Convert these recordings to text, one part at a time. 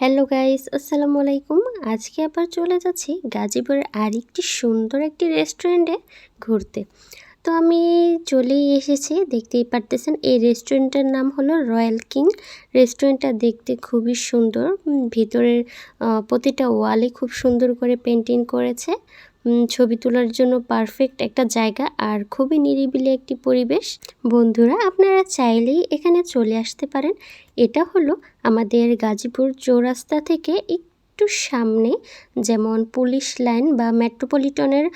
Hello guys, আসসালামু আলাইকুম। আজকে আবার চলে যাচ্ছি গাজীপুরের আরেকটি সুন্দর একটি রেস্টুরেন্টে ঘুরতে। তো আমি চলেই এসেছি, দেখতেই পারতেছেন, এই রেস্টুরেন্টের নাম হলো রয়্যাল কিং। রেস্টুরেন্টটা দেখতে খুবই সুন্দর ভিতরের প্রতিটা ওয়ালে খুব সুন্দর করে পেন্টিং করেছে। ছবি তোলার জন্য পারফেক্ট একটা জায়গা আর খুবই নিরিবিলি একটি পরিবেশ। বন্ধুরা, আপনারা চাইলেই এখানে চলে আসতে পারেন। এটা হলো আমাদের গাজীপুর চৌরাস্তা থেকে একটু সামনে, যেমন পুলিশ লাইন বা মেট্রোপলিটনের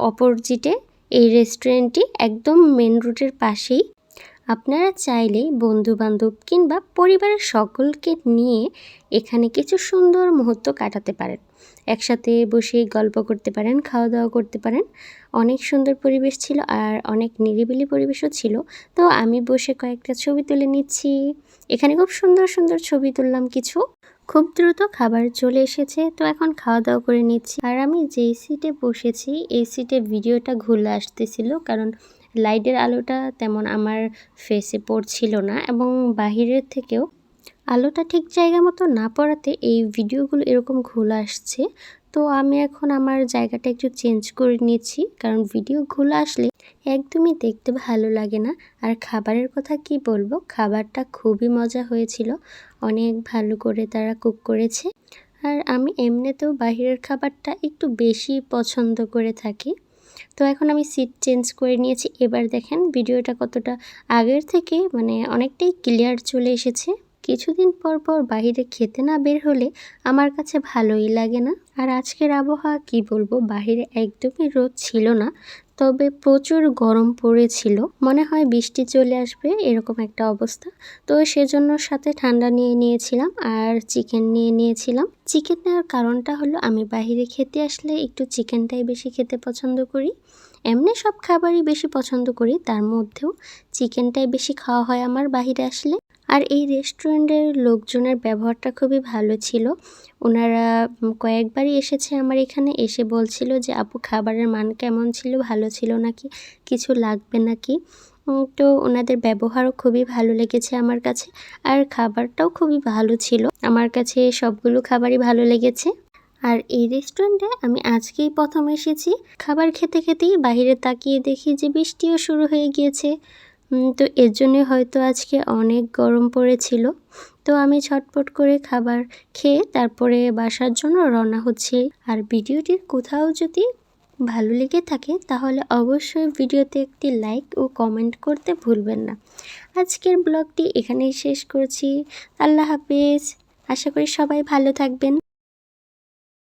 অপোজিটে এই রেস্টুরেন্টটি একদম মেন রুটের পাশেই। আপনারা চাইলেই বন্ধু বান্ধব কিংবা পরিবারের সকলকে নিয়ে এখানে কিছু সুন্দর মুহূর্ত কাটাতে পারেন। একসাথে বসে গল্প করতে পারেন খাওয়া দাওয়া করতে পারেন। অনেক সুন্দর পরিবেশ ছিল আর অনেক নিরিবিলি পরিবেশও ছিল। তো আমি বসে কয়েকটা ছবি তুলে নিচ্ছি। এখানে খুব সুন্দর সুন্দর ছবি তুললাম কিছু। খুব দ্রুত খাবার চলে এসেছে, তো এখন খাওয়া দাওয়া করে নিচ্ছি। আর আমি যেই সিটে বসেছি, এই সিটে ভিডিওটা ঘুরে আসতেছিল কারণ লাইটের আলোটা তেমন আমার ফেসে পড়ছিল না এবং বাহিরের থেকেও আলোটা ঠিক জায়গা মতো না পড়াতে এই ভিডিওগুলো এরকম ঘোলা আসছে। তো আমি এখন আমার জায়গাটা একটু চেঞ্জ করে নিয়েছি কারণ ভিডিও ঘোলা আসলে একদমই দেখতে ভালো লাগে না। আর খাবারের কথা কি বলব? খাবারটা খুবই মজা হয়েছিল, অনেক ভালো করে তারা কুক করেছে। আর আমি এমনিতেও বাইরের খাবারটা একটু বেশি পছন্দ করে থাকি। তো এখন আমি সিট চেঞ্জ করে নিয়েছি। এবার দেখেন ভিডিওটা কতটা আগের থেকে মানে অনেকটাই ক্লিয়ার চলে এসেছে। কিছুদিন পর পর বাহিরে খেতে না বের হলে আমার কাছে ভালোই লাগে না। আর আজকের আবহাওয়া কি বলব? বাহিরে একদমই রোদ ছিল না। তবে প্রচুর গরম পড়েছিল। মনে হয় বৃষ্টি চলে আসবে, এরকম একটা অবস্থা। তো সেজন্য সাথে ঠান্ডা নিয়ে নিয়েছিলাম আর চিকেন নিয়ে নিয়েছিলাম। চিকেন নেওয়ার কারণটা হলো, আমি বাইরে খেতে আসলে একটু চিকেনটাই বেশি খেতে পছন্দ করি। এমনি সব খাবারই বেশি পছন্দ করি, তার মধ্যেও চিকেনটাই বেশি খাওয়া হয় আমার বাইরে আসলে। আর এই রেস্টুরেন্টের লোকজনের ব্যবহারটা খুবই ভালো ছিল। ওনারা কয়েকবারই এসেছে আমার এখানে, এসে বলছিল যে, আপু, খাবারের মান কেমন ছিল? ভালো ছিল নাকি? কিছু লাগবে নাকি? তো ওনাদের ব্যবহারও খুবই ভালো লেগেছে আমার কাছে, আর খাবারটাও খুবই ভালো ছিল। আমার কাছে সবগুলো খাবারই ভালো লেগেছে। আর এই রেস্টুরেন্টে আমি আজকেই প্রথম এসেছি। খাবার খেতে খেতেই বাইরে তাকিয়ে দেখি যে বৃষ্টিও শুরু হয়ে গিয়েছে। তো এর জন্যে হয়তো আজকে অনেক গরম পড়েছিল। তো আমি ছটপট করে খাবার খেয়ে তারপরে বাসার জন্য রওনা হচ্ছি। আর ভিডিওটির কোথাও যদি ভালো লেগে থাকে, তাহলে অবশ্যই ভিডিওতে একটি লাইক ও কমেন্ট করতে ভুলবেন না। আজকের ব্লগটি এখানেই শেষ করছি। আল্লাহ হাফেজ। আশা করি সবাই ভালো থাকবেন।